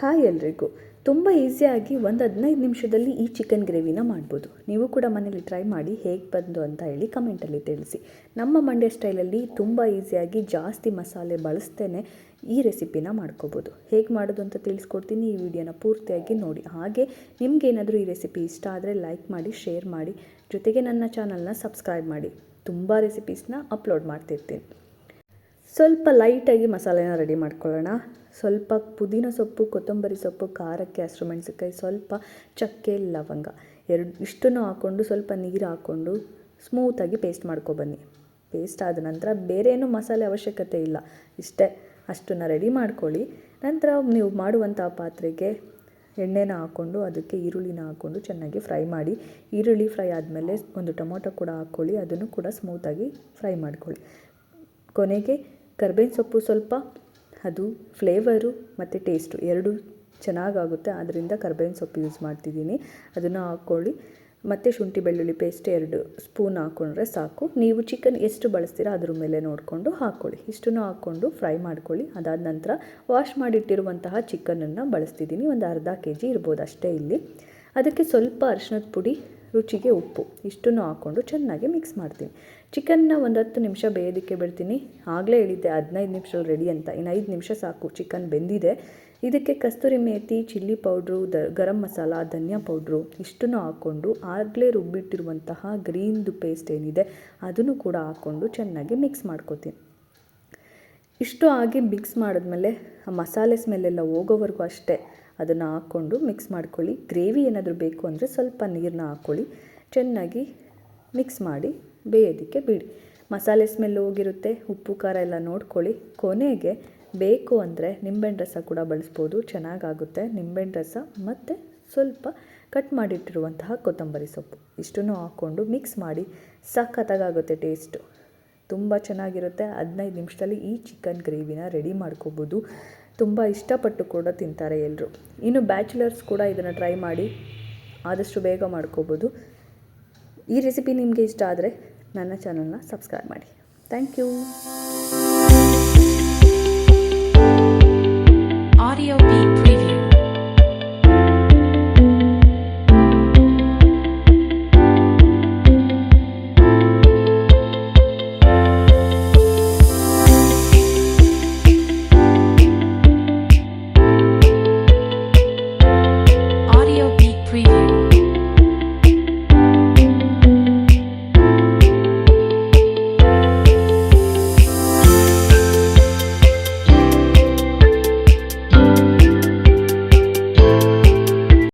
Hi ಎಲ್ರಿಗೂ. ತುಂಬ ಈಸಿಯಾಗಿ ಒಂದು ಹದಿನೈದು ನಿಮಿಷದಲ್ಲಿ ಈ ಚಿಕನ್ ಗ್ರೇವಿನ ಮಾಡ್ಬೋದು. ನೀವು ಕೂಡ ಮನೇಲಿ ಟ್ರೈ ಮಾಡಿ ಹೇಗೆ ಬಂದು ಅಂತ ಹೇಳಿ ಕಮೆಂಟಲ್ಲಿ ತಿಳಿಸಿ. ನಮ್ಮ ಮಂಡ್ಯ ಸ್ಟೈಲಲ್ಲಿ ತುಂಬ ಈಸಿಯಾಗಿ ಜಾಸ್ತಿ ಮಸಾಲೆ ಬಳಸ್ತೇನೆ ಈ ರೆಸಿಪಿನ ಮಾಡ್ಕೋಬೋದು. ಹೇಗೆ ಮಾಡೋದು ಅಂತ ತಿಳಿಸ್ಕೊಡ್ತೀನಿ ಈ ವಿಡಿಯೋನ ಪೂರ್ತಿಯಾಗಿ ನೋಡಿ. ಹಾಗೆ ನಿಮಗೇನಾದರೂ ಈ ರೆಸಿಪಿ ಇಷ್ಟ ಆದರೆ ಲೈಕ್ ಮಾಡಿ, ಶೇರ್ ಮಾಡಿ. ಜೊತೆಗೆ ನನ್ನ ಚಾನಲ್ನ ಸಬ್ಸ್ಕ್ರೈಬ್ ಮಾಡಿ. ತುಂಬ ರೆಸಿಪೀಸ್ನ ಅಪ್ಲೋಡ್ ಮಾಡ್ತಿರ್ತೀನಿ. ಸ್ವಲ್ಪ ಲೈಟಾಗಿ ಮಸಾಲೆನ ರೆಡಿ ಮಾಡ್ಕೊಳ್ಳೋಣ. ಸ್ವಲ್ಪ ಪುದೀನ ಸೊಪ್ಪು, ಕೊತ್ತಂಬರಿ ಸೊಪ್ಪು, ಖಾರಕ್ಕೆ ಹಸಿರು ಮೆಣಸಿನ್ಕಾಯಿ ಸ್ವಲ್ಪ ಚಕ್ಕೆ, ಲವಂಗ. ಎರಡು ಇಷ್ಟನ್ನು ಹಾಕ್ಕೊಂಡು ಸ್ವಲ್ಪ ನೀರು ಹಾಕ್ಕೊಂಡು ಸ್ಮೂತಾಗಿ ಪೇಸ್ಟ್ ಮಾಡ್ಕೊಬನ್ನಿ ಪೇಸ್ಟ್ ಆದ ನಂತರ ಬೇರೆ ಮಸಾಲೆ ಅವಶ್ಯಕತೆ ಇಲ್ಲ. ಇಷ್ಟೇ. ಅಷ್ಟನ್ನು ರೆಡಿ ಮಾಡ್ಕೊಳ್ಳಿ. ನಂತರ ನೀವು ಮಾಡುವಂಥ ಪಾತ್ರೆಗೆ ಎಣ್ಣೆನ ಹಾಕ್ಕೊಂಡು ಅದಕ್ಕೆ ಈರುಳ್ಳಿನ ಹಾಕ್ಕೊಂಡು ಚೆನ್ನಾಗಿ ಫ್ರೈ ಮಾಡಿ. ಈರುಳ್ಳಿ ಫ್ರೈ ಆದಮೇಲೆ ಒಂದು ಟೊಮೊಟೊ ಕೂಡ ಹಾಕ್ಕೊಳ್ಳಿ. ಅದನ್ನು ಕೂಡ ಸ್ಮೂತಾಗಿ ಫ್ರೈ ಮಾಡ್ಕೊಳ್ಳಿ. ಕೊನೆಗೆ ಕರ್ಬೇವಿನ ಸೊಪ್ಪು ಸ್ವಲ್ಪ, ಅದು ಫ್ಲೇವರು ಮತ್ತು ಟೇಸ್ಟು ಎರಡು ಚೆನ್ನಾಗಾಗುತ್ತೆ. ಆದ್ದರಿಂದ ಕರ್ಬೇವಿನ ಸೊಪ್ಪು ಯೂಸ್ ಮಾಡ್ತಿದ್ದೀನಿ. ಅದನ್ನು ಹಾಕ್ಕೊಳ್ಳಿ. ಮತ್ತು ಶುಂಠಿ ಬೆಳ್ಳುಳ್ಳಿ ಪೇಸ್ಟ್ ಎರಡು ಸ್ಪೂನ್ ಹಾಕ್ಕೊಂಡ್ರೆ ಸಾಕು. ನೀವು ಚಿಕನ್ ಎಷ್ಟು ಬಳಸ್ತೀರಾ ಅದ್ರ ಮೇಲೆ ನೋಡಿಕೊಂಡು ಹಾಕ್ಕೊಳ್ಳಿ. ಇಷ್ಟನ್ನು ಹಾಕ್ಕೊಂಡು ಫ್ರೈ ಮಾಡ್ಕೊಳ್ಳಿ. ಅದಾದ ನಂತರ ವಾಶ್ ಮಾಡಿಟ್ಟಿರುವಂತಹ ಚಿಕನನ್ನು ಬಳಸ್ತಿದ್ದೀನಿ. ಒಂದು ಅರ್ಧ ಕೆ ಜಿ ಇರ್ಬೋದು ಅಷ್ಟೇ ಇಲ್ಲಿ. ಅದಕ್ಕೆ ಸ್ವಲ್ಪ ಅರಿಶಿನದ ಪುಡಿ ರುಚಿಗೆ ಉಪ್ಪು. ಇಷ್ಟನ್ನು ಹಾಕ್ಕೊಂಡು ಚೆನ್ನಾಗಿ ಮಿಕ್ಸ್ ಮಾಡ್ತೀನಿ. ಚಿಕನ್ನ ಒಂದು ಹತ್ತು ನಿಮಿಷ ಬೇಯೋದಕ್ಕೆ ಬಿಡ್ತೀನಿ. ಆಗಲೇ ಹೇಳಿದ್ದೆ ಹದಿನೈದು ನಿಮಿಷ ರೆಡಿ ಅಂತ. ಇನ್ನು ಐದು ನಿಮಿಷ ಸಾಕು, ಚಿಕನ್ ಬೆಂದಿದೆ. ಇದಕ್ಕೆ kasturi methi chilli powder, the garam masala, dhania powder ಇಷ್ಟನ್ನು ಹಾಕ್ಕೊಂಡು ಆಗಲೇ ರುಬ್ಬಿಟ್ಟಿರುವಂತಹ ಗ್ರೀನ್ದು ಪೇಸ್ಟ್ ಏನಿದೆ ಅದನ್ನು ಕೂಡ ಹಾಕ್ಕೊಂಡು ಚೆನ್ನಾಗಿ ಮಿಕ್ಸ್ ಮಾಡ್ಕೋತೀನಿ. ಇಷ್ಟು ಆಗಿ ಮಿಕ್ಸ್ ಮಾಡಿದ್ಮೇಲೆ ಆ ಮಸಾಲೆ ಸ್ಮೆಲ್ಲೆಲ್ಲ ಹೋಗೋವರೆಗೂ ಅಷ್ಟೇ. ಅದನ್ನು ಹಾಕ್ಕೊಂಡು ಮಿಕ್ಸ್ ಮಾಡ್ಕೊಳ್ಳಿ. ಗ್ರೇವಿ ಏನಾದರೂ ಬೇಕು ಅಂದರೆ ಸ್ವಲ್ಪ ನೀರನ್ನ ಹಾಕ್ಕೊಳ್ಳಿ. ಚೆನ್ನಾಗಿ ಮಿಕ್ಸ್ ಮಾಡಿ ಬೇಯೋದಕ್ಕೆ ಬಿಡಿ. ಮಸಾಲೆ ಸ್ಮೆಲ್ ಹೋಗಿರುತ್ತೆ. ಉಪ್ಪು, ಖಾರ ಎಲ್ಲ ನೋಡ್ಕೊಳ್ಳಿ. ಕೊನೆಗೆ ಬೇಕು ಅಂದರೆ ನಿಂಬೆಹಣ್ಣು ರಸ ಕೂಡ ಬಳಸ್ಬೋದು. ಚೆನ್ನಾಗಾಗುತ್ತೆ ನಿಂಬೆಹಣ್ಣು ರಸ ಮತ್ತು ಸ್ವಲ್ಪ ಕಟ್ ಮಾಡಿಟ್ಟಿರುವಂತಹ ಕೊತ್ತಂಬರಿ ಸೊಪ್ಪು. ಇಷ್ಟನ್ನು ಹಾಕ್ಕೊಂಡು ಮಿಕ್ಸ್ ಮಾಡಿ. ಸಖತ್ತಾಗುತ್ತೆ ಟೇಸ್ಟು ತುಂಬ ಚೆನ್ನಾಗಿರುತ್ತೆ. ಹದಿನೈದು ನಿಮಿಷದಲ್ಲಿ ಈ ಚಿಕನ್ ಗ್ರೇವಿನ ರೆಡಿ ಮಾಡ್ಕೋಬೋದು. ತುಂಬ ಇಷ್ಟಪಟ್ಟು ಕೂಡ ತಿಂತಾರೆ ಎಲ್ಲರೂ ಇನ್ನು ಬ್ಯಾಚುಲರ್ಸ್ ಕೂಡ ಇದನ್ನು ಟ್ರೈ ಮಾಡಿ ಆದಷ್ಟು ಬೇಗ ಮಾಡ್ಕೋಬೋದು. ಈ ರೆಸಿಪಿ ನಿಮಗೆ ಇಷ್ಟ ಆದರೆ ನನ್ನ ಚಾನಲ್ನ ಸಬ್ಸ್ಕ್ರೈಬ್ ಮಾಡಿ. Thank you